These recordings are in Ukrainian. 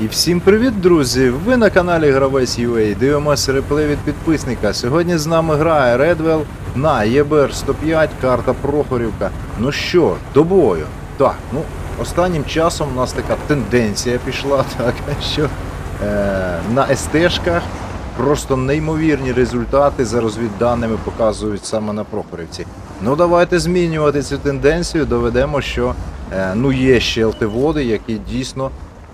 І всім привіт, друзі! Ви на каналі Гравець UA. Дивимося реплей від підписника. Сьогодні з нами грає Редвел на ЄБР 105, карта Прохорівка. Ну що, до бою. Так, ну останнім часом у нас така тенденція пішла, так, що е, на СТшках просто неймовірні результати за розвідданими показують саме на Прохорівці. Ну давайте змінювати цю тенденцію, доведемо, що е, ну є ще ЛТ-води, які дійсно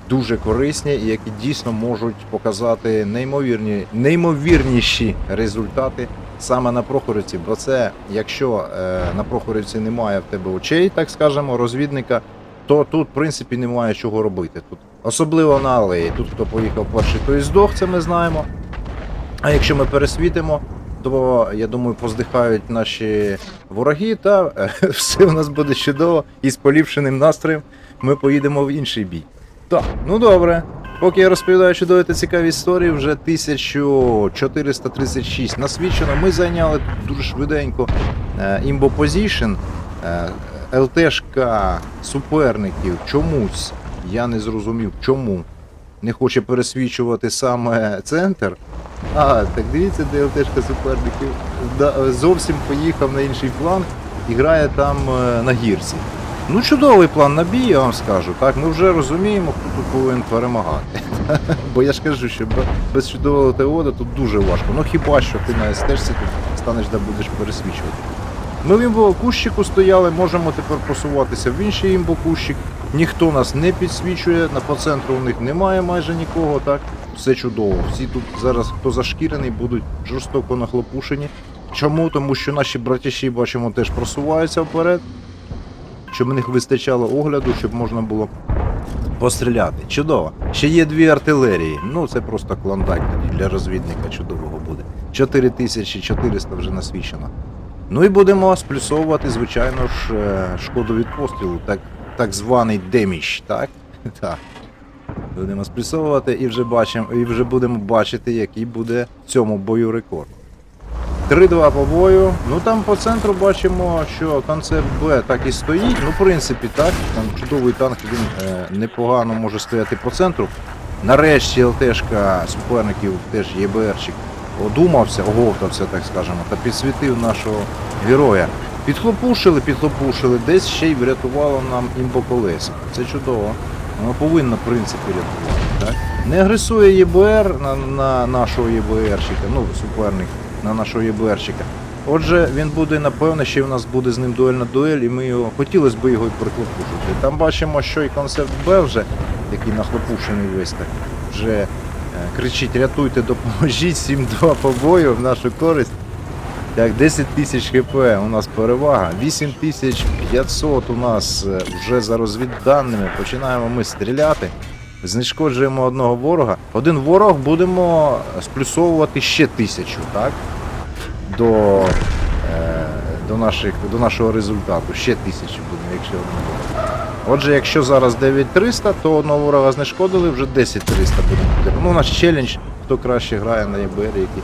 дуже корисні і які дійсно можуть показати неймовірні, неймовірніші результати саме на Прохорівці. Бо це, якщо е, на Прохорівці немає в тебе очей, так скажемо, розвідника, то тут, в принципі, немає чого робити. Тут особливо на алеї. Тут хто поїхав перший, той здох, це ми знаємо. А якщо ми пересвітимо, то я думаю, поздихають наші вороги, та е, все у нас буде чудово і з поліпшеним настроєм ми поїдемо в інший бій. Так, ну добре. Поки я розповідаю чудові та цікаві історії, вже 1436 насвідчено. Ми зайняли дуже швиденько е, імбо позішн. Е, ЛТшка суперників чомусь, я не зрозумів, чому не хоче пересвічувати саме центр. А, так дивіться, де ЛТшка суперників. Зовсім поїхав на інший фланг і грає там е, на гірці. Ну, чудовий план на бій, я вам скажу. Так, ми вже розуміємо, хто тут повинен перемагати. Бо я ж кажу, що без чудового ТОДа тут дуже важко. Ну хіба що ти на СТшці тут станеш де будеш пересвічувати. Ми в імбокущику стояли, можемо тепер просуватися в інший імбокущик. Ніхто нас не підсвічує, на по центру у них немає майже нікого, так? Все чудово. Всі тут зараз, хто зашкірений, будуть жорстоко нахлопушені. Чому? Тому що наші братіші, бачимо, теж просуваються вперед щоб у них вистачало огляду, щоб можна було постріляти. Чудово. Ще є дві артилерії. Ну це просто клондайк для розвідника чудового буде. 4400 вже насвічено. Ну і будемо сплюсовувати, звичайно ж, е, шкоду від пострілу, так, так званий деміж, так? Так. Будемо сплюсовувати і вже бачимо, і вже будемо бачити, який буде в цьому бою рекорд. 3-2 по бою. Ну там по центру бачимо, що концепт Б так і стоїть. Ну, в принципі, так. Там чудовий танк, він е, непогано може стояти по центру. Нарешті ЛТшка суперників теж ЄБРчик одумався, оговтався, так скажемо, та підсвітив нашого героя. Підхлопушили, підхлопушили, десь ще й врятувало нам імбоколесо. Це чудово. Воно повинно, в принципі, рятувати. Так? Не агресує ЄБР на, на нашого ЄБРщика, ну, суперник на нашого ЄБРщика. Отже, він буде, напевно, ще у нас буде з ним дуельна дуель, і ми його хотілося б його і прихлопушити. Там бачимо, що і концепт Б вже, який нахлопушений весь так, вже е, кричить: рятуйте, допоможіть, 7-2 по бою в нашу користь. Так, 10 тисяч хп у нас перевага, 8500 у нас е, вже за розвідданими. Починаємо ми стріляти. Знешкоджуємо одного ворога. Один ворог будемо сплюсовувати ще тисячу, так? До, е, до, наших, до нашого результату. Ще тисячу будемо, якщо один ворог. Отже, якщо зараз 9300, то одного ворога знешкодили, вже 10300 будемо. Ну, у нас челендж, хто краще грає на ЄБР, які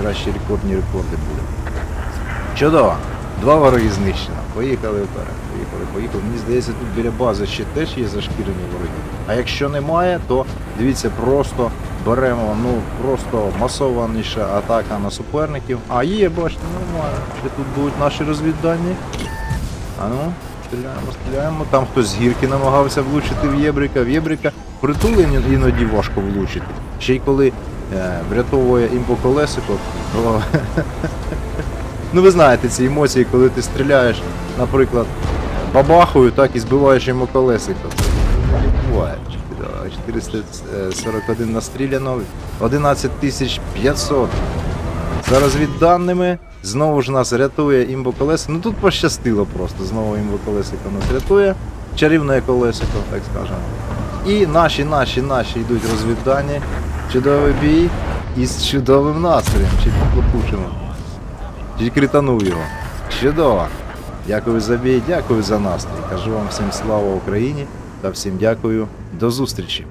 кращі рекордні рекорди буде. Чудово. Два вороги знищено. Поїхали вперед. Поїхали, поїхали. Мені здається, тут біля бази ще теж є зашкірені вороги. А якщо немає, то дивіться, просто беремо ну просто масованіша атака на суперників. А є, бачите, нормально. Ще тут будуть наші розвіддані. А ну, стріляємо, стріляємо. Там хтось з гірки намагався влучити в Єбрика. В Єбрика притул іно- іноді важко влучити. Ще й коли е, врятовує імбоколесико, то Ну ви знаєте ці емоції, коли ти стріляєш, наприклад, бабахою, так і збиваєш йому колесико. Буває. 441 настріляно, 11500. Зараз від даними. Знову ж нас рятує імбоколесико. Ну тут пощастило просто. Знову імбоколесико нас рятує. Чарівне колесико, так скажемо. І наші, наші, наші йдуть розвіддані. Чудовий бій із чудовим настроєм. Чи підлопушимо. Чи кританув його. Чудово. Дякую за бій, дякую за настрій. Кажу вам всім слава Україні та всім дякую. До зустрічі.